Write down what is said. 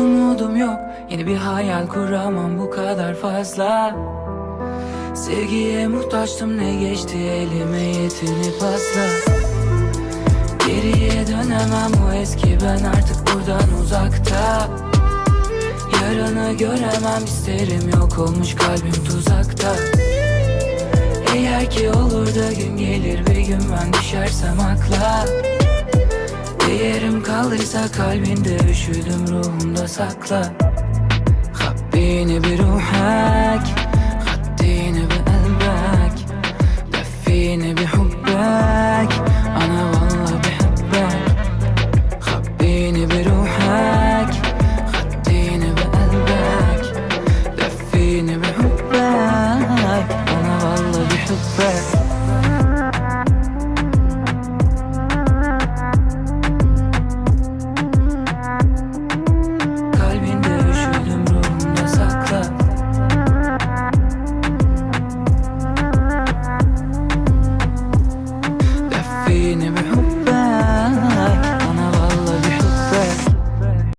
umudum yok. Yeni bir hayal kuramam bu kadar fazla. Sevgiye muhtaçtım ne geçti elime yetinip asla Geriye dönemem o eski ben artık buradan uzakta. Yarını göremem isterim yok olmuş kalbim tuzakta. Eğer ki olur da gün gelir bir gün ben düşersem akla Yerim kaldıysa kalbinde üşüdüm ruhumda sakla. Habbini bir ruhak